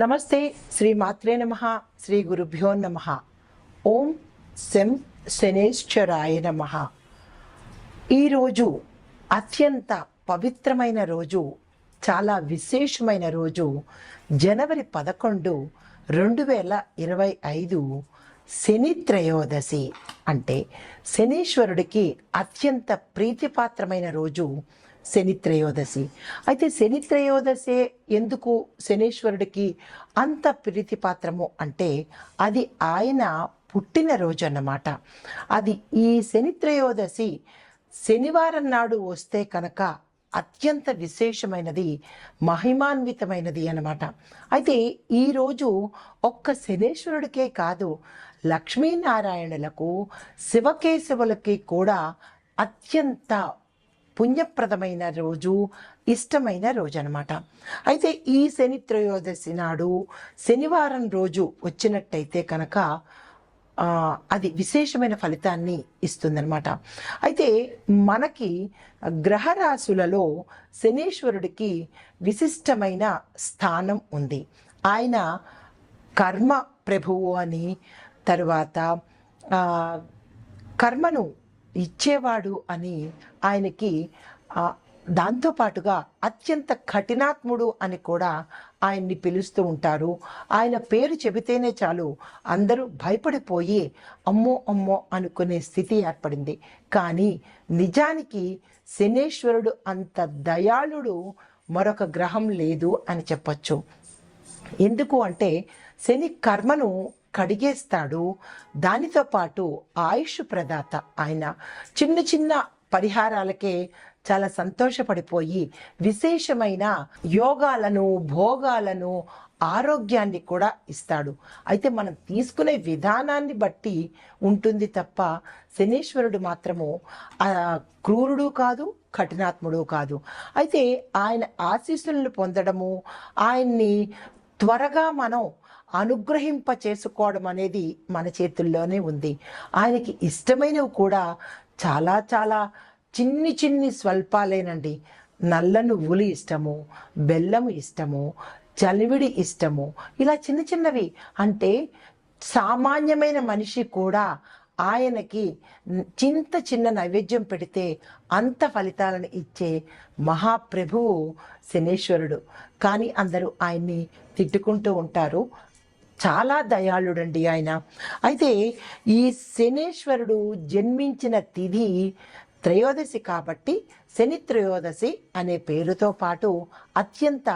నమస్తే శ్రీ మాత్రే నమ శ్రీ గురుభ్యో నమ. ఓం శం శనేశ్వరాయ నమ. ఈరోజు అత్యంత పవిత్రమైన రోజు చాలా విశేషమైన రోజు జనవరి పదకొండు రెండు వేల ఇరవై ఐదు శని త్రయోదశి. అంటే శనీశ్వరుడికి అత్యంత ప్రీతిపాత్రమైన రోజు శని త్రయోదశి. అయితే శని త్రయోదశే ఎందుకు శనీశ్వరుడికి అంత ప్రీతిపాత్రము అంటే అది ఆయన పుట్టిన రోజు అన్నమాట అది ఈ శని త్రయోదశి శనివారం నాడు వస్తే కనుక అత్యంత విశేషమైనది మహిమాన్వితమైనది అనమాట అయితే ఈరోజు ఒక్క శనేశ్వరుడికే కాదు లక్ష్మీనారాయణులకు శివకేశవులకి కూడా అత్యంత పుణ్యప్రదమైన రోజు ఇష్టమైన రోజు అనమాట అయితే ఈ శని త్రయోదశి నాడు శనివారం రోజు వచ్చినట్టయితే కనుక అది విశేషమైన ఫలితాన్ని ఇస్తుందన్నమాట. అయితే మనకి గ్రహరాశులలో శనీశ్వరుడికి విశిష్టమైన స్థానం ఉంది. ఆయన కర్మ ప్రభువు అని తరువాత కర్మను ఇచ్చేవాడు అని ఆయనకి దాంతో దాంతోపాటుగా అత్యంత కఠినాత్ముడు అని కూడా ఆయన్ని పిలుస్తూ ఉంటారు. ఆయన పేరు చెబితేనే చాలు అందరూ భయపడిపోయి అమ్మో అమ్మో అనుకునే స్థితి ఏర్పడింది. కానీ నిజానికి శనేశ్వరుడు అంత దయాళుడు మరొక గ్రహం లేదు అని చెప్పొచ్చు. ఎందుకు అంటే శని కర్మను కడిగేస్తాడు. దానితో పాటు ఆయుష్ ప్రదాత ఆయన చిన్న చిన్న పరిహారాలకే చాలా సంతోషపడిపోయి విశేషమైన యోగాలను భోగాలను ఆరోగ్యాన్ని కూడా ఇస్తాడు. అయితే మనం తీసుకునే విధానాన్ని బట్టి ఉంటుంది తప్ప శనీశ్వరుడు మాత్రము క్రూరుడు కాదు కఠినాత్ముడు కాదు. అయితే ఆయన ఆశీస్సులను పొందడము ఆయన్ని త్వరగా మనం అనుగ్రహింప చేసుకోవడం అనేది మన చేతుల్లోనే ఉంది. ఆయనకి ఇష్టమైనవి కూడా చాలా చాలా చిన్ని చిన్ని స్వల్పాలేనండి. నల్ల నువ్వులు ఇష్టము బెల్లము ఇష్టము చలివిడి ఇష్టము ఇలా చిన్న చిన్నవి. అంటే సామాన్యమైన మనిషి కూడా ఆయనకి చింత చిన్న నైవేద్యం పెడితే అంత ఫలితాలను ఇచ్చే మహాప్రభువు శనేశ్వరుడు. కానీ అందరూ ఆయన్ని తిట్టుకుంటూ ఉంటారు. చాలా దయాళుడండి ఆయన. అయితే ఈ శనేశ్వరుడు జన్మించిన తిథి త్రయోదశి కాబట్టి శని త్రయోదశి అనే పేరుతో పాటు అత్యంత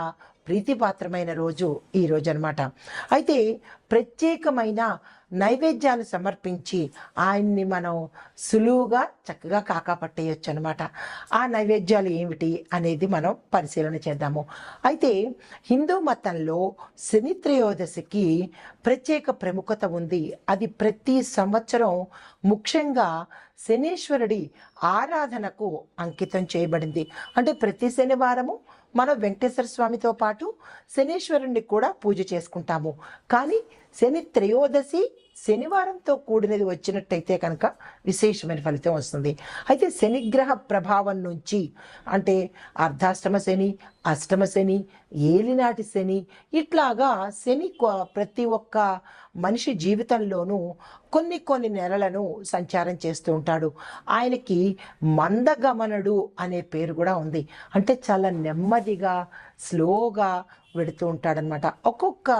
ప్రీతిపాత్రమైన రోజు ఈ రోజు అనమాట అయితే ప్రత్యేకమైన నైవేద్యాలు సమర్పించి ఆయన్ని మనం సులువుగా చక్కగా కాకాపట్టేయచ్చు అనమాట ఆ నైవేద్యాలు ఏమిటి అనేది మనం పరిశీలన చేద్దాము. అయితే హిందూ మతంలో శని త్రయోదశికి ప్రత్యేక ప్రముఖత ఉంది. అది ప్రతి సంవత్సరం ముఖ్యంగా శనీశ్వరుడి ఆరాధనకు అంకితం చేయబడింది. అంటే ప్రతి శనివారము మనం వెంకటేశ్వర స్వామితో పాటు శనీశ్వరుణ్ణి కూడా పూజ చేసుకుంటాము. కానీ శని త్రయోదశి శనివారంతో కూడినది వచ్చినట్టయితే కనుక విశేషమైన ఫలితం వస్తుంది. అయితే శనిగ్రహ ప్రభావం నుంచి అంటే అర్ధాష్టమ శని అష్టమ శని ఏలినాటి శని ఇట్లాగా శని ప్రతి ఒక్క మనిషి జీవితంలోనూ కొన్ని కొన్ని నెలలను సంచారం చేస్తూ ఉంటాడు. ఆయనకి మందగమనుడు అనే పేరు కూడా ఉంది. అంటే చాలా నెమ్మదిగా స్లోగా వెడుతూ ఉంటాడనమాట ఒక్కొక్క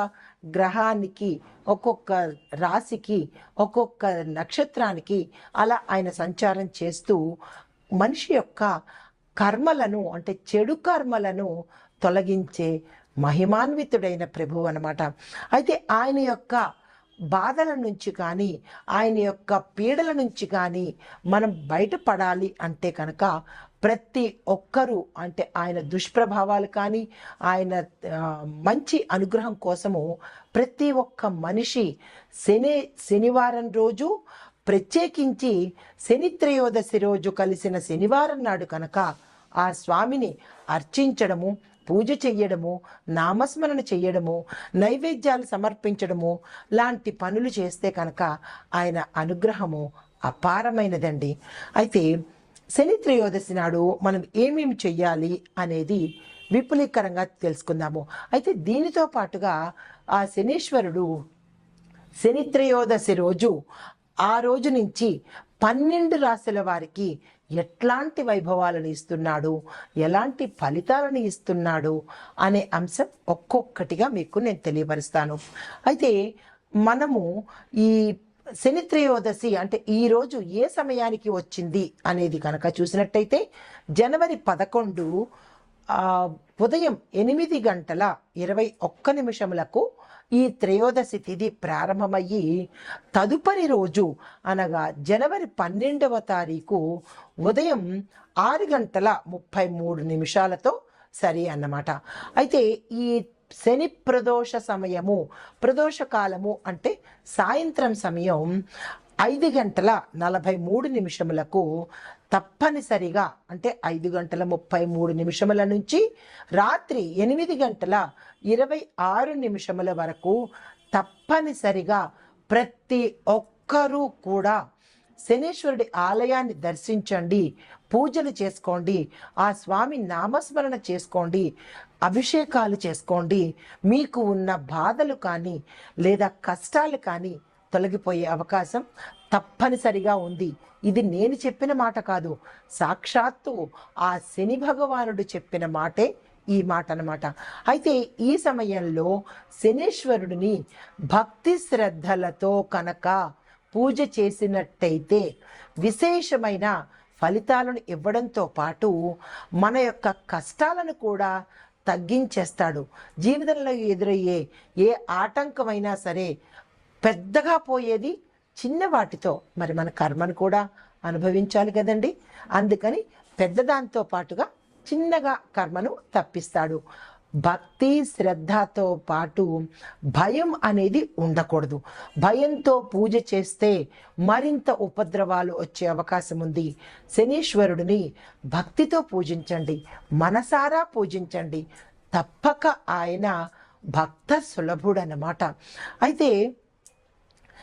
గ్రహానికి ఒక్కొక్క రాశికి ఒక్కొక్క నక్షత్రానికి అలా ఆయన సంచారం చేస్తూ మనిషి యొక్క కర్మలను అంటే చెడు కర్మలను తొలగించే మహిమాన్వితుడైన ప్రభువు అనమాట అయితే ఆయన యొక్క బాధల నుంచి కానీ ఆయన యొక్క పీడల నుంచి కానీ మనం బయటపడాలి అంటే కనుక ప్రతి ఒక్కరూ అంటే ఆయన దుష్ప్రభావాలు కానీ ఆయన మంచి అనుగ్రహం కోసము ప్రతి ఒక్క మనిషి శని శనివారం రోజు ప్రత్యేకించి శని త్రయోదశి రోజు కలిసిన శనివారం నాడు కనుక ఆ స్వామిని అర్చించడము పూజ చెయ్యడము నామస్మరణ చెయ్యడము నైవేద్యాలు సమర్పించడము లాంటి పనులు చేస్తే కనుక ఆయన అనుగ్రహము అపారమైనదండి. అయితే శని త్రయోదశి నాడు మనం ఏమేమి చెయ్యాలి అనేది విపులీకరంగా తెలుసుకుందాము. అయితే దీనితో పాటుగా ఆ శనీశ్వరుడు శని త్రయోదశి రోజు ఆ రోజు నుంచి పన్నెండు రాశుల వారికి ఎట్లాంటి వైభవాలను ఇస్తున్నాడు ఎలాంటి ఫలితాలను ఇస్తున్నాడు అనే అంశం ఒక్కొక్కటిగా మీకు నేను తెలియపరుస్తాను. అయితే మనము ఈ శని త్రయోదశి అంటే ఈ రోజు ఏ సమయానికి వచ్చింది అనేది కనుక చూసినట్టయితే జనవరి పదకొండు ఉదయం ఎనిమిది గంటల ఇరవై ఒక్క నిమిషములకు ఈ త్రయోదశి తిథి ప్రారంభమయ్యి తదుపరి రోజు అనగా జనవరి పన్నెండవ తారీఖు ఉదయం ఆరు గంటల ముప్పై మూడు నిమిషాలతో సరి అన్నమాట. అయితే ఈ శని ప్రదోష సమయము ప్రదోష కాలము అంటే సాయంత్రం సమయం ఐదు గంటల నలభై మూడు నిమిషములకు తప్పనిసరిగా అంటే ఐదు గంటల ముప్పై మూడు నిమిషముల నుంచి రాత్రి ఎనిమిది గంటల ఇరవై ఆరు నిమిషముల వరకు తప్పనిసరిగా ప్రతి ఒక్కరూ కూడా శనీశ్వరుడి ఆలయాన్ని దర్శించండి పూజలు చేసుకోండి ఆ స్వామి నామస్మరణ చేసుకోండి అభిషేకాలు చేసుకోండి. మీకు ఉన్న బాధలు కానీ లేదా కష్టాలు కానీ తొలగిపోయే అవకాశం తప్పనిసరిగా ఉంది. ఇది నేను చెప్పిన మాట కాదు. సాక్షాత్తు ఆ శని భగవానుడు చెప్పిన మాటే ఈ మాట అనమాట అయితే ఈ సమయంలో శనీశ్వరుడిని భక్తి శ్రద్ధలతో కనుక పూజ చేసినట్టయితే విశేషమైన ఫలితాలను ఇవ్వడంతో పాటు మన యొక్క కష్టాలను కూడా తగ్గించేస్తాడు. జీవితంలో ఎదురయ్యే ఏ ఆటంకమైనా సరే పెద్దగా పోయేది చిన్న వాటితో. మరి మన కర్మను కూడా అనుభవించాలి కదండి. అందుకని పెద్దదాంతో పాటుగా చిన్నగా కర్మను తప్పిస్తాడు. భక్తి శ్రద్ధతో పాటు భయం అనేది ఉండకూడదు. భయంతో పూజ చేస్తే మరింత ఉపద్రవాలు వచ్చే అవకాశం ఉంది. శనీశ్వరుడిని భక్తితో పూజించండి. మనసారా పూజించండి. తప్పక ఆయన భక్త సులభుడనమాట అయితే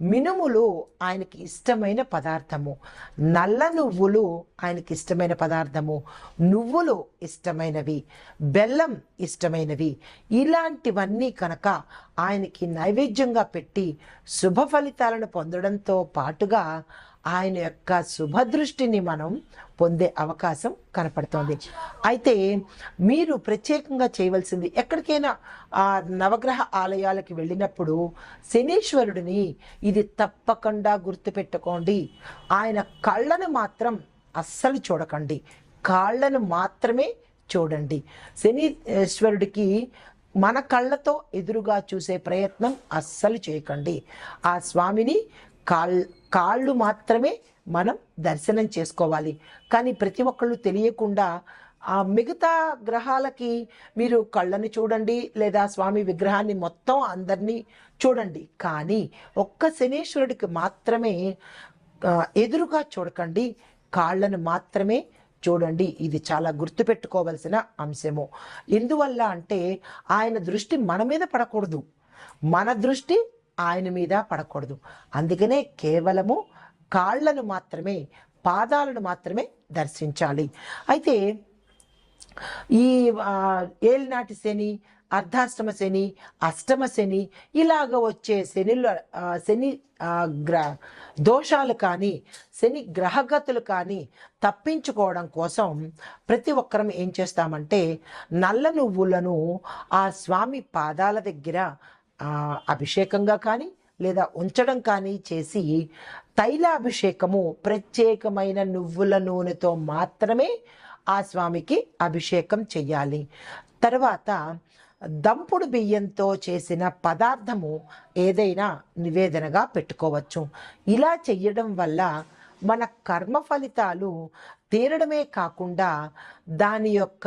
మినుములు ఆయనకి ఇష్టమైన పదార్థము. నల్ల నువ్వులు ఆయనకి ఇష్టమైన పదార్థము. నువ్వులు ఇష్టమైనవి. బెల్లం ఇష్టమైనవి. ఇలాంటివన్నీ కనుక ఆయనకి నైవేద్యంగా పెట్టి శుభ ఫలితాలను పొందడంతో పాటుగా ఆయన యొక్క శుభదృష్టిని మనం పొందే అవకాశం కనపడుతోంది. అయితే మీరు ప్రత్యేకంగా చేయవలసింది ఎక్కడికైనా ఆ నవగ్రహ ఆలయాలకు వెళ్ళినప్పుడు శనీశ్వరుడిని ఇది తప్పకుండా గుర్తుపెట్టుకోండి. ఆయన కళ్ళను మాత్రం అస్సలు చూడకండి. కాళ్ళను మాత్రమే చూడండి. శనీశ్వరుడికి మన కళ్ళతో ఎదురుగా చూసే ప్రయత్నం అస్సలు చేయకండి. ఆ స్వామిని కాళ్ళ కాళ్ళు మాత్రమే మనం దర్శనం చేసుకోవాలి. కానీ ప్రతి ఒక్కళ్ళు తెలియకుండా ఆ మిగతా గ్రహాలకి మీరు కళ్ళని చూడండి లేదా స్వామి విగ్రహాన్ని మొత్తం అందరినీ చూడండి. కానీ ఒక్క శనీశ్వరుడికి మాత్రమే ఎదురుగా చూడకండి కాళ్ళను మాత్రమే చూడండి. ఇది చాలా గుర్తుపెట్టుకోవలసిన అంశము. ఎందువల్ల అంటే ఆయన దృష్టి మన మీద పడకూడదు. మన దృష్టి ఆయన మీద పడకూడదు. అందుకనే కేవలము కాళ్ళను మాత్రమే పాదాలను మాత్రమే దర్శించాలి. అయితే ఈ ఏలినాటి శని అర్ధాష్టమ శని అష్టమ శని ఇలాగ వచ్చే శనిల శని గ్ర దోషాలు కానీ శని గ్రహగతులు కానీ తప్పించుకోవడం కోసం ప్రతి ఒక్కరం ఏం చేస్తామంటే నల్ల నువ్వులను ఆ స్వామి పాదాల దగ్గర అభిషేకంగా కానీ లేదా ఉంచడం కానీ చేసి తైలాభిషేకము ప్రత్యేకమైన నువ్వుల నూనెతో మాత్రమే ఆ స్వామికి అభిషేకం చెయ్యాలి. తర్వాత దంపుడు బియ్యంతో చేసిన పదార్థము ఏదైనా నివేదనగా పెట్టుకోవచ్చు. ఇలా చెయ్యడం వల్ల మన కర్మ ఫలితాలు తీరడమే కాకుండా దాని యొక్క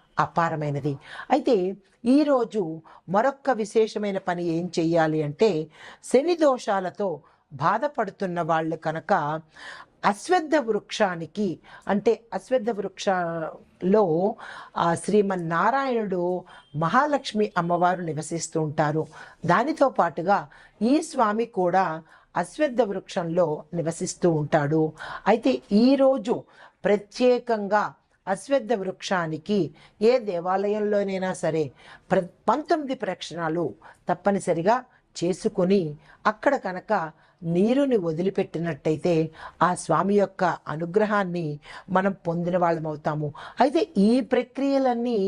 అపారమైనది. అయితే ఈరోజు మరొక్క విశేషమైన పని ఏం చెయ్యాలి అంటే శని దోషాలతో బాధపడుతున్న వాళ్ళు కనుక అశ్వద్ధ వృక్షానికి అంటే అశ్వద్ధ వృక్షలో శ్రీమన్నారాయణుడు మహాలక్ష్మి అమ్మవారు నివసిస్తూ ఉంటారు. దానితో పాటుగా ఈ స్వామి కూడా అశ్వద్ధ వృక్షంలో నివసిస్తూ ఉంటాడు. అయితే ఈరోజు ప్రత్యేకంగా అశ్వద్ధ వృక్షానికి ఏ దేవాలయంలోనైనా సరే ప్ర పంతొమ్మిది ప్రక్షణాలు తప్పనిసరిగా చేసుకుని అక్కడ కనుక నీరుని వదిలిపెట్టినట్టయితే ఆ స్వామి యొక్క అనుగ్రహాన్ని మనం పొందిన వాళ్ళం అవుతాము. అయితే ఈ ప్రక్రియలన్నీ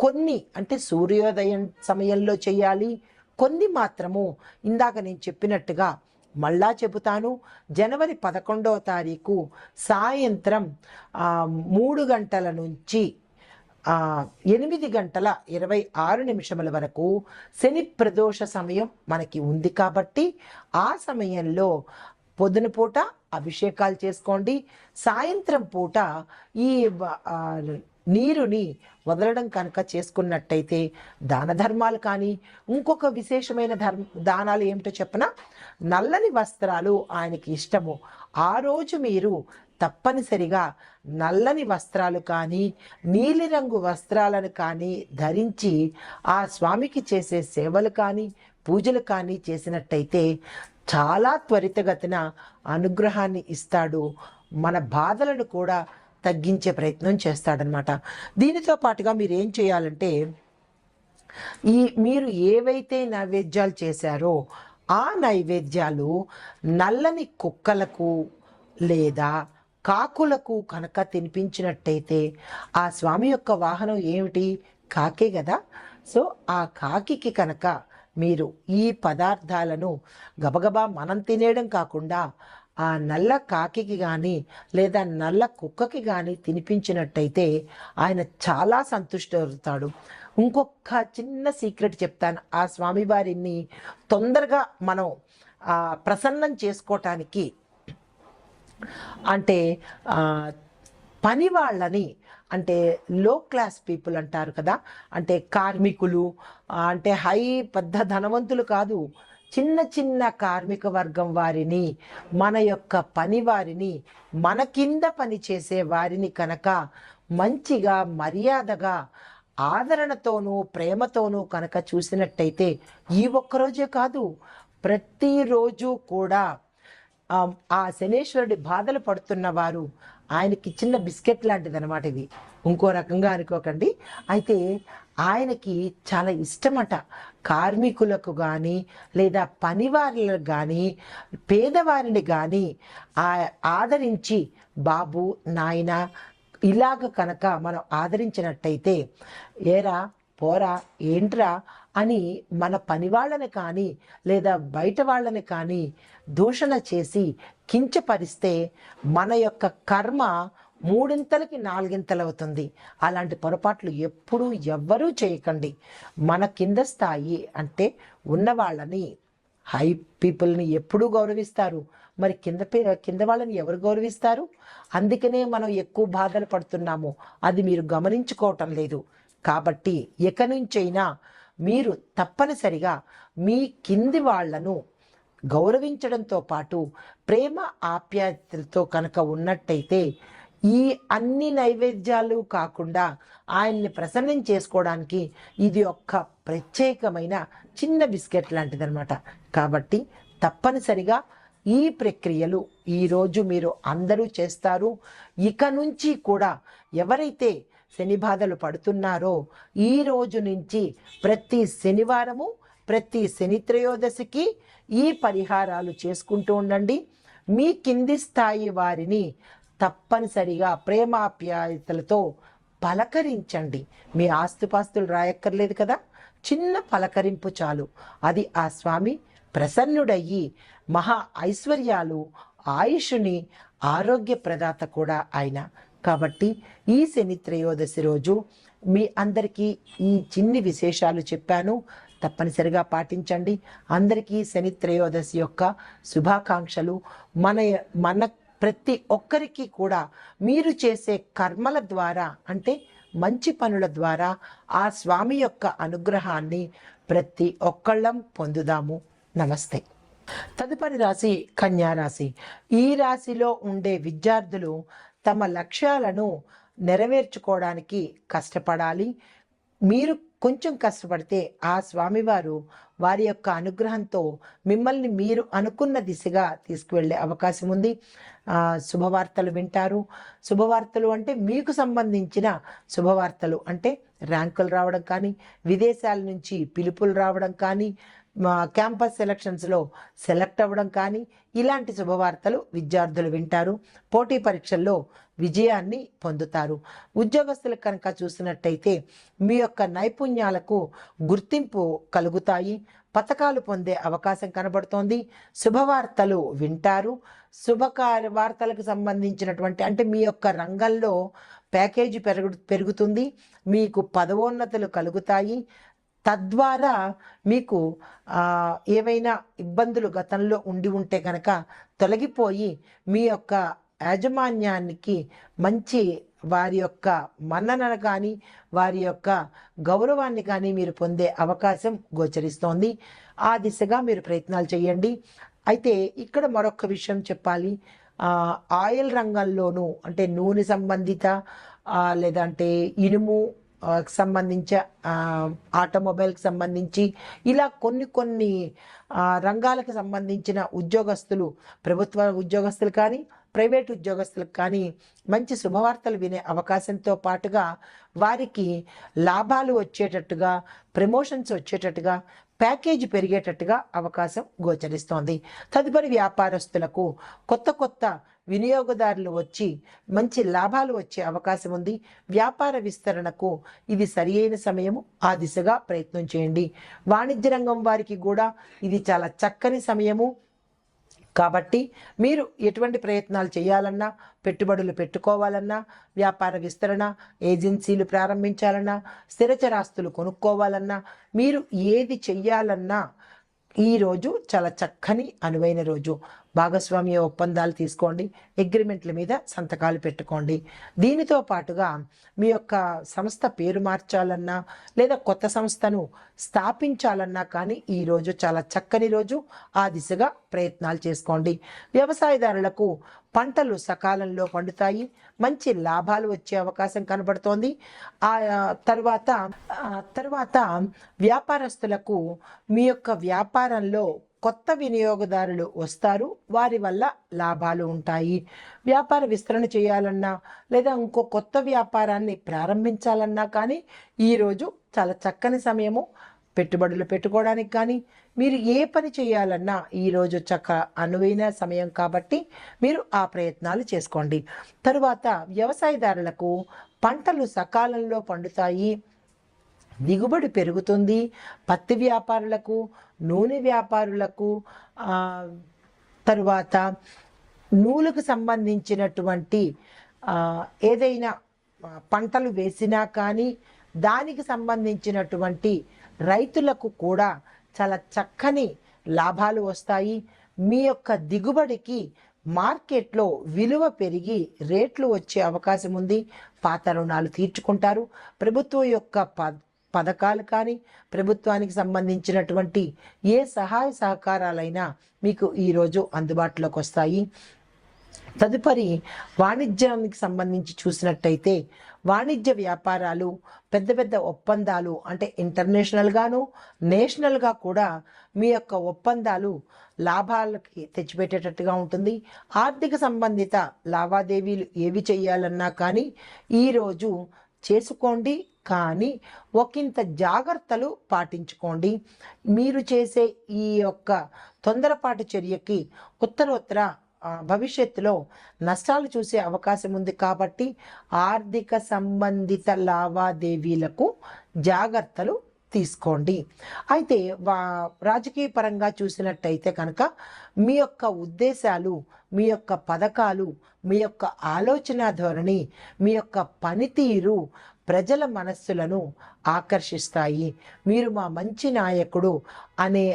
కొన్ని అంటే సూర్యోదయం సమయంలో చేయాలి కొన్ని మాత్రము ఇందాక నేను చెప్పినట్టుగా మళ్ళా చెబుతాను. జనవరి పదకొండవ తారీఖు సాయంత్రం మూడు గంటల నుంచి ఎనిమిది గంటల ఇరవై ఆరు నిమిషముల వరకు శని ప్రదోష సమయం మనకి ఉంది కాబట్టి ఆ సమయంలో పొద్దున పూట అభిషేకాలు చేసుకోండి. సాయంత్రం పూట ఈ నీరుని వదలడం కనుక చేసుకున్నట్టయితే దాన ధర్మాలు కానీ ఇంకొక విశేషమైన ధర్మ దానాలు ఏమిటో చెప్పన? నల్లని వస్త్రాలు ఆయనకి ఇష్టము. ఆ రోజు మీరు తప్పనిసరిగా నల్లని వస్త్రాలు కానీ నీలిరంగు వస్త్రాలను కానీ ధరించి ఆ స్వామికి చేసే సేవలు కానీ పూజలు కానీ చేసినట్టయితే చాలా త్వరితగతిన అనుగ్రహాన్ని ఇస్తాడు. మన బాధలను కూడా తగ్గించే ప్రయత్నం చేస్తాడనమాట. దీనితో పాటుగా మీరు ఏం చేయాలంటే ఈ మీరు ఏవైతే నైవేద్యాలు చేశారో ఆ నైవేద్యాలు నల్లని కుక్కలకు లేదా కాకులకు కనుక తినిపించినట్టయితే ఆ స్వామి యొక్క వాహనం ఏమిటి? కాకే కదా. సో ఆ కాకికి కనుక మీరు ఈ పదార్థాలను గబగబా మనం తినేయడం కాకుండా ఆ నల్ల కాకికి కానీ లేదా నల్ల కుక్కకి కానీ తినిపించినట్టయితే ఆయన చాలా సంతుష్టవుతాడు. ఇంకొక చిన్న సీక్రెట్ చెప్తాను. ఆ స్వామివారిని తొందరగా మనం ప్రసన్నం చేసుకోవటానికి అంటే పని వాళ్ళని అంటే లో క్లాస్ పీపుల్ అంటారు కదా అంటే కార్మికులు అంటే హై పెద్ద ధనవంతులు కాదు చిన్న చిన్న కార్మిక వర్గం వారిని మన యొక్క పని వారిని మన కింద పని చేసే వారిని కనుక మంచిగా మర్యాదగా ఆదరణతోనూ ప్రేమతోనూ కనుక చూసినట్టయితే ఈ ఒక్కరోజే కాదు ప్రతిరోజు కూడా ఆ, ఆ శనేశ్వరుడి బాధలు పడుతున్న వారు ఆయనకి చిన్న బిస్కెట్ లాంటిది అనమాట ఇది. ఇంకో రకంగా అనుకోకండి. అయితే ఆయనకి చాలా ఇష్టమట. కార్మికులకు కానీ లేదా పనివారులకు కానీ పేదవారిని కానీ ఆ ఆదరించి బాబు నాయన ఇలాగ కనుక మనం ఆదరించినట్టయితే ఏరా పోరా ఏంట్రా అని మన పని వాళ్ళని కానీ లేదా బయట వాళ్ళని కానీ దూషణ చేసి కించపరిస్తే మన యొక్క కర్మ మూడింతలకి నాలుగింతలు అవుతుంది అలాంటి పొరపాట్లు ఎప్పుడూ ఎవ్వరూ చేయకండి. మన కింద స్థాయి అంటే ఉన్న వాళ్ళని హై పీపుల్ని ఎప్పుడూ గౌరవిస్తారు. మరి కింద పే- కింద వాళ్ళని ఎవరు గౌరవిస్తారు? అందుకనే మనం ఎక్కువ బాధలు పడుతున్నాము. అది మీరు గమనించుకోవటం లేదు. కాబట్టి ఇక నుంచైనా మీరు తప్పనిసరిగా మీ కింది వాళ్ళను గౌరవించడంతో పాటు ప్రేమ ఆప్యాయతలతో కనుక ఉన్నట్టయితే ఈ అన్ని నైవేద్యాలు కాకుండా ఆయన్ని ప్రసన్నం చేసుకోవడానికి ఇది ఒక్క ప్రత్యేకమైన చిన్న బిస్కెట్ లాంటిదనమాట కాబట్టి తప్పనిసరిగా ఈ ప్రక్రియలు ఈరోజు మీరు అందరూ చేస్తారు. ఇక నుంచి కూడా ఎవరైతే శని బాధలు పడుతున్నారో ఈ రోజు నుంచి ప్రతి శనివారము ప్రతి శని త్రయోదశికి ఈ పరిహారాలు చేసుకుంటూ ఉండండి. మీ కింది స్థాయి వారిని తప్పనిసరిగా ప్రేమాప్యాయతలతో పలకరించండి. మీ ఆస్తుపాస్తులు రాయక్కర్లేదు కదా? చిన్న పలకరింపు చాలు. అది ఆ స్వామి ప్రసన్నుడయ్యి మహా ఐశ్వర్యాలు ఆయుషుని ఆరోగ్య ప్రదాత కూడా ఆయన. కాబట్టి ఈ శని త్రయోదశి రోజు మీ అందరికీ ఈ చిన్ని విశేషాలు చెప్పాను. తప్పనిసరిగా పాటించండి. అందరికీ శని త్రయోదశి యొక్క శుభాకాంక్షలు. మన మన ప్రతి ఒక్కరికి కూడా మీరు చేసే కర్మల ద్వారా అంటే మంచి పనుల ద్వారా ఆ స్వామి యొక్క అనుగ్రహాన్ని ప్రతి ఒక్కళ్ళం పొందుదాము. నమస్తే. తదుపరి రాశి కన్యా రాశి. ఈ రాశిలో ఉండే విద్యార్థులు తమ లక్ష్యాలను నెరవేర్చుకోవడానికి కష్టపడాలి. మీరు కొంచెం కష్టపడితే ఆ స్వామివారు వారి యొక్క అనుగ్రహంతో మిమ్మల్ని మీరు అనుకున్న దిశగా తీసుకువెళ్ళే అవకాశం ఉంది. శుభవార్తలు వింటారు. శుభవార్తలు అంటే మీకు సంబంధించిన శుభవార్తలు. అంటే ర్యాంకులు రావడం కానీ విదేశాల నుంచి పిలుపులు రావడం కానీ క్యాంపస్ సెలక్షన్స్లో సెలెక్ట్ అవ్వడం కానీ ఇలాంటి శుభవార్తలు విద్యార్థులు వింటారు. పోటీ పరీక్షల్లో విజయాన్ని పొందుతారు. ఉద్యోగస్తులకు కనుక చూసినట్టయితే మీ యొక్క నైపుణ్యాలకు గుర్తింపు కలుగుతాయి. పథకాలు పొందే అవకాశం కనబడుతోంది. శుభవార్తలు వింటారు. శుభకార్య వార్తలకు సంబంధించినటువంటి అంటే మీ యొక్క రంగంలో ప్యాకేజీ పెరుగు పెరుగుతుంది. మీకు పదవోన్నతులు కలుగుతాయి. తద్వారా మీకు ఏవైనా ఇబ్బందులు గతంలో ఉండి ఉంటే కనుక తొలగిపోయి మీ యొక్క యాజమాన్యానికి మంచి వారి యొక్క మన్ననను కానీ వారి యొక్క గౌరవాన్ని కానీ మీరు పొందే అవకాశం గోచరిస్తోంది. ఆ దిశగా మీరు ప్రయత్నాలు చేయండి. అయితే ఇక్కడ మరొక విషయం చెప్పాలి. ఆయిల్ రంగంలోనూ అంటే నూనె సంబంధిత లేదంటే ఇనుము సంబంధించి ఆటోమొబైల్కి సంబంధించి ఇలా కొన్ని కొన్ని రంగాలకు సంబంధించిన ఉద్యోగస్తులు ప్రభుత్వ ఉద్యోగస్తులు కానీ ప్రైవేట్ ఉద్యోగస్తులకు కానీ మంచి శుభవార్తలు వినే అవకాశంతో పాటుగా వారికి లాభాలు వచ్చేటట్టుగా ప్రమోషన్స్ వచ్చేటట్టుగా ప్యాకేజీ పెరిగేటట్టుగా అవకాశం గోచరిస్తోంది. తదుపరి వ్యాపారస్తులకు కొత్త కొత్త వినియోగదారులు వచ్చి మంచి లాభాలు వచ్చే అవకాశం ఉంది. వ్యాపార విస్తరణకు ఇది సరియైన సమయము. ఆ దిశగా ప్రయత్నం చేయండి. వాణిజ్య రంగం వారికి కూడా ఇది చాలా చక్కని సమయము. కాబట్టి మీరు ఎటువంటి ప్రయత్నాలు చేయాలన్నా పెట్టుబడులు పెట్టుకోవాలన్నా వ్యాపార విస్తరణ ఏజెన్సీలు ప్రారంభించాలన్నా స్థిరచరాస్తులు కొనుక్కోవాలన్నా మీరు ఏది చెయ్యాలన్నా ఈ రోజు చాలా చక్కని అనువైన రోజు. భాగస్వామ్య ఒప్పందాలు తీసుకోండి అగ్రిమెంట్ల మీద సంతకాలు పెట్టుకోండి. దీనితో పాటుగా మీ యొక్క సంస్థ పేరు మార్చాలన్నా లేదా కొత్త సంస్థను స్థాపించాలన్నా కానీ ఈ రోజు చాలా చక్కని రోజు ఆ దిశగా ప్రయత్నాలు చేసుకోండి. వ్యవసాయదారులకు పంటలు సకాలంలో పండుతాయి మంచి లాభాలు వచ్చే అవకాశం కనబడుతోంది. ఆ తర్వాత తర్వాత వ్యాపారస్తులకు మీ యొక్క వ్యాపారంలో కొత్త వినియోగదారులు వస్తారు వారి వల్ల లాభాలు ఉంటాయి. వ్యాపార విస్తరణ చేయాలన్నా లేదా ఇంకో కొత్త వ్యాపారాన్ని ప్రారంభించాలన్నా కానీ ఈరోజు చాలా చక్కని సమయము. పెట్టుబడులు పెట్టుకోవడానికి కానీ మీరు ఏ పని చేయాలన్నా ఈరోజు చక్క అనువైన సమయం కాబట్టి మీరు ఆ ప్రయత్నాలు చేసుకోండి. తరువాత వ్యవసాయదారులకు పంటలు సకాలంలో పండుతాయి. దిగుబడి పెరుగుతుంది. పత్తి వ్యాపారులకు నూనె వ్యాపారులకు తరువాత నూలుకు సంబంధించినటువంటి ఏదైనా పంటలు వేసినా కానీ దానికి సంబంధించినటువంటి రైతులకు కూడా చాలా చక్కని లాభాలు వస్తాయి. మీ యొక్క దిగుబడికి మార్కెట్లో విలువ పెరిగి రేట్లు వచ్చే అవకాశం ఉంది. పాత రుణాలు తీర్చుకుంటారు. ప్రభుత్వం యొక్క పథకాలు కానీ ప్రభుత్వానికి సంబంధించినటువంటి ఏ సహాయ సహకారాలైనా మీకు ఈరోజు అందుబాటులోకి వస్తాయి. తదుపరి వాణిజ్యానికి సంబంధించి చూసినట్టయితే వాణిజ్య వ్యాపారాలు పెద్ద పెద్ద ఒప్పందాలు అంటే ఇంటర్నేషనల్గాను నేషనల్గా కూడా మీ యొక్క ఒప్పందాలు లాభాలకి తెచ్చిపెట్టేటట్టుగా ఉంటుంది. ఆర్థిక సంబంధిత లావాదేవీలు ఏవి చేయాలన్నా కానీ ఈరోజు చేసుకోండి. కానీ ఒకంత జాగ్రత్తలు పాటించుకోండి. మీరు చేసే ఈ యొక్క తొందరపాటు చర్యకి ఉత్తరోత్తర భవిష్యత్తులో నష్టాలు చూసే అవకాశం ఉంది కాబట్టి ఆర్థిక సంబంధిత లావాదేవీలకు జాగ్రత్తలు తీసుకోండి. అయితే వా రాజకీయ పరంగా చూసినట్టయితే కనుక మీ యొక్క ఉద్దేశాలు మీ యొక్క పథకాలు మీ యొక్క ఆలోచన ధోరణి మీ యొక్క పనితీరు ప్రజల మనస్సులను ఆకర్షిస్తాయి. మీరు మా మంచి నాయకుడు అనే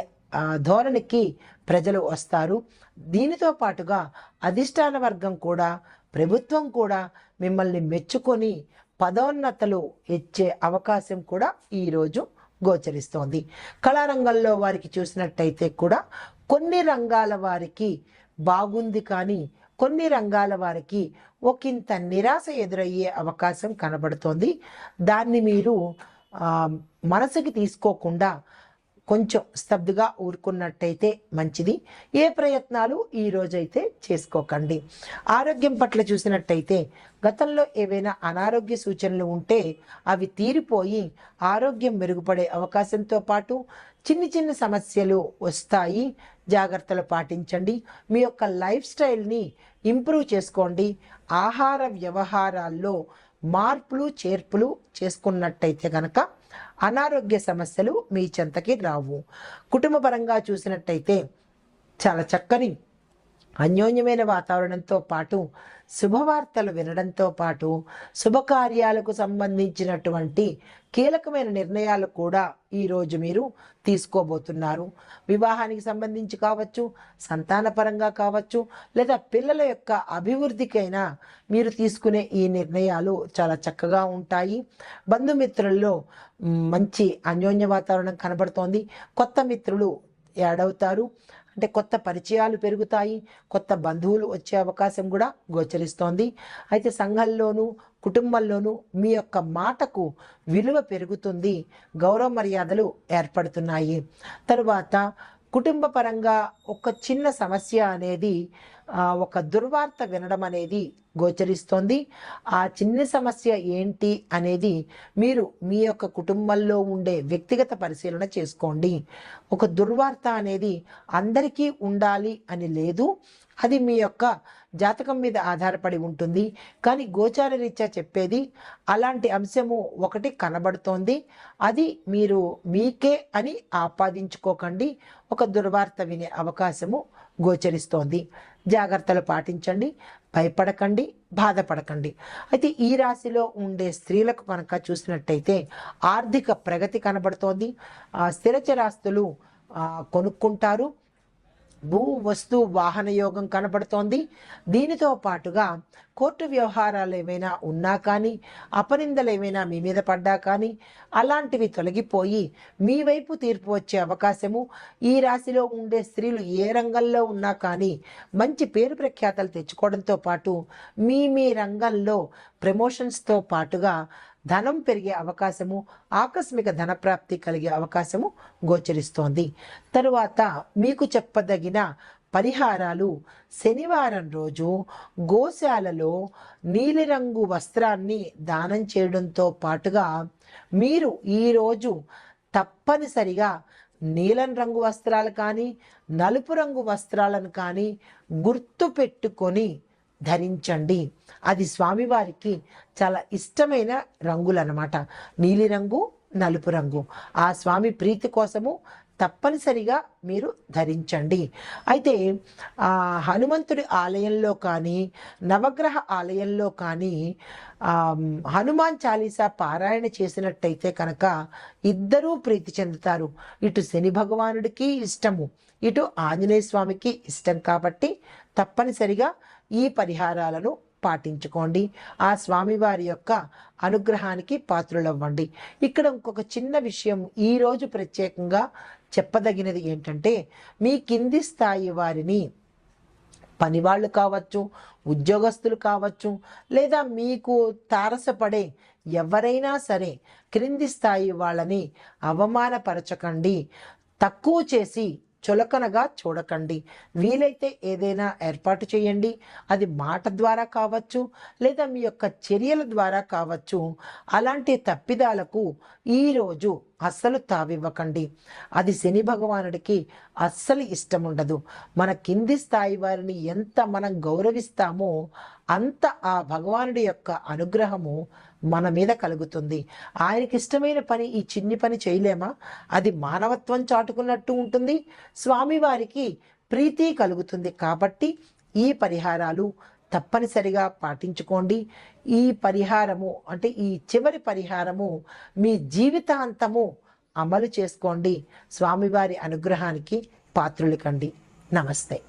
ధోరణికి ప్రజలు వస్తారు. దీనితో పాటుగా అధిష్టాన వర్గం కూడా ప్రభుత్వం కూడా మిమ్మల్ని మెచ్చుకొని పదోన్నతలు ఇచ్చే అవకాశం కూడా ఈరోజు గోచరిస్తోంది. కళారంగంలో వారికి చూసినట్టయితే కూడా కొన్ని రంగాల వారికి బాగుంది కానీ కొన్ని రంగాల వారికి ఒకంత నిరాశ ఎదురయ్యే అవకాశం కనబడుతోంది. దాన్ని మీరు మనసుకి తీసుకోకుండా కొంచెం స్తబ్దుగా ఊరుకున్నట్టయితే మంచిది. ఏ ప్రయత్నాలు ఈ రోజైతే చేసుకోకండి. ఆరోగ్యం పట్ల చూసినట్టయితే గతంలో ఏవైనా అనారోగ్య సూచనలు ఉంటే అవి తీరిపోయి ఆరోగ్యం మెరుగుపడే అవకాశంతో పాటు చిన్ని చిన్న సమస్యలు వస్తాయి. జాగ్రత్తలు పాటించండి. మీ యొక్క లైఫ్ స్టైల్ని ఇంప్రూవ్ చేసుకోండి. ఆహార వ్యవహారాల్లో మార్పులు చేర్పులు చేసుకున్నట్టయితే కనుక అనారోగ్య సమస్యలు మీ చెంతకి రావు. కుటుంబ పరంగా చూసినట్టయితే చాలా చక్కని అన్యోన్యమైన వాతావరణంతో పాటు శుభవార్తలు వినడంతో పాటు శుభకార్యాలకు సంబంధించినటువంటి కీలకమైన నిర్ణయాలు కూడా ఈరోజు మీరు తీసుకోబోతున్నారు. వివాహానికి సంబంధించి కావచ్చు సంతానపరంగా కావచ్చు లేదా పిల్లల యొక్క అభివృద్ధికైనా మీరు తీసుకునే ఈ నిర్ణయాలు చాలా చక్కగా ఉంటాయి. బంధుమిత్రుల్లో మంచి అన్యోన్య వాతావరణం కనబడుతోంది. కొత్త మిత్రులు యాడ్ అవుతారు. అంటే కొత్త పరిచయాలు పెరుగుతాయి కొత్త బంధువులు వచ్చే అవకాశం కూడా గోచరిస్తోంది. అయితే సంఘంలోనూ కుటుంబంలోనూ మీ యొక్క మాటకు విలువ పెరుగుతుంది గౌరవ మర్యాదలు ఏర్పడుతున్నాయి. తరువాత కుటుంబ పరంగా ఒక చిన్న సమస్య అనేది ఒక దుర్వార్త వినడం అనేది గోచరిస్తోంది. ఆ చిన్న సమస్య ఏంటి అనేది మీరు మీ యొక్క కుటుంబంలో ఉండే వ్యక్తిగత పరిశీలన చేసుకోండి. ఒక దుర్వార్త అనేది అందరికీ ఉండాలి అని లేదు. అది మీ యొక్క జాతకం మీద ఆధారపడి ఉంటుంది. కానీ గోచార రీత్యా చెప్పేది అలాంటి అంశము ఒకటి కనబడుతోంది. అది మీరు మీకే అని ఆపాదించుకోకండి. ఒక దుర్వార్త వినే అవకాశము గోచరిస్తోంది. జాగ్రత్తలు పాటించండి. భయపడకండి. బాధపడకండి. అయితే ఈ రాశిలో ఉండే స్త్రీలకు కనుక చూసినట్టయితే ఆర్థిక ప్రగతి కనబడుతోంది. స్థిరచరాస్తులు కొనుక్కుంటారు. భూ వస్తు వాహన యోగం కనబడుతోంది. దీనితో పాటుగా కోర్టు వ్యవహారాలు ఏమైనా ఉన్నా కానీ అపనిందలు ఏమైనా మీ మీద పడ్డా కానీ అలాంటివి తొలగిపోయి మీ వైపు తీర్పు వచ్చే అవకాశము ఈ రాశిలో ఉండే స్త్రీలు ఏ రంగంలో ఉన్నా కానీ మంచి పేరు ప్రఖ్యాతలు తెచ్చుకోవడంతో పాటు మీ మీ రంగంలో ప్రమోషన్స్తో పాటుగా ధనం పెరిగే అవకాశము ఆకస్మిక ధనప్రాప్తి కలిగే అవకాశము గోచరిస్తోంది. తరువాత మీకు చెప్పదగిన పరిహారాలు. శనివారం రోజు గోశాలలో నీలిరంగు వస్త్రాన్ని దానం చేయడంతో పాటుగా మీరు ఈరోజు తప్పనిసరిగా నీలం రంగు వస్త్రాలు కానీ నలుపు రంగు వస్త్రాలను కానీ గుర్తు పెట్టుకొని ధరించండి. అది స్వామివారికి చాలా ఇష్టమైన రంగులు అనమాట నీలిరంగు నలుపు రంగు. ఆ స్వామి ప్రీతి కోసము తప్పనిసరిగా మీరు ధరించండి. అయితే ఆ హనుమంతుడి ఆలయంలో కానీ నవగ్రహ ఆలయంలో కానీ హనుమాన్ చాలీసా పారాయణ చేసినట్టయితే కనుక ఇద్దరూ ప్రీతి చెందుతారు. ఇటు శని భగవానుడికి ఇష్టము ఇటు ఆంజనేయ స్వామికి ఇష్టం కాబట్టి తప్పనిసరిగా ఈ పరిహారాలను పాటించుకోండి. ఆ స్వామివారి యొక్క అనుగ్రహానికి పాత్రులవ్వండి. ఇక్కడ ఇంకొక చిన్న విషయం ఈరోజు ప్రత్యేకంగా చెప్పదగినది ఏంటంటే మీ కింది స్థాయి వారిని పనివాళ్ళు కావచ్చు ఉద్యోగస్తులు కావచ్చు లేదా మీకు తారసపడే ఎవరైనా సరే క్రింది స్థాయి వాళ్ళని అవమానపరచకండి. తక్కువ చేసి చులకనగా చూడకండి. వీలైతే ఏదైనా ఏర్పాటు చేయండి. అది మాట ద్వారా కావచ్చు లేదా మీ యొక్క చర్యల ద్వారా కావచ్చు. అలాంటి తప్పిదాలకు ఈరోజు అస్సలు తావివ్వకండి. అది శని భగవానుడికి అస్సలు ఇష్టం ఉండదు. మన కింది స్థాయి వారిని ఎంత మనం గౌరవిస్తామో అంత ఆ భగవానుడి యొక్క అనుగ్రహము మన మీద కలుగుతుంది. ఆయనకి ఇష్టమైన పని ఈ చిన్ని పని చేయలేమా? అది మానవత్వం చాటుకున్నట్టు ఉంటుంది. స్వామివారికి ప్రీతి కలుగుతుంది. కాబట్టి ఈ పరిహారాలు తప్పనిసరిగా పాటించుకోండి. ఈ పరిహారము అంటే ఈ చివరి పరిహారము మీ జీవితాంతము అమలు చేసుకోండి. స్వామివారి అనుగ్రహానికి పాత్రులు కండి. నమస్తే.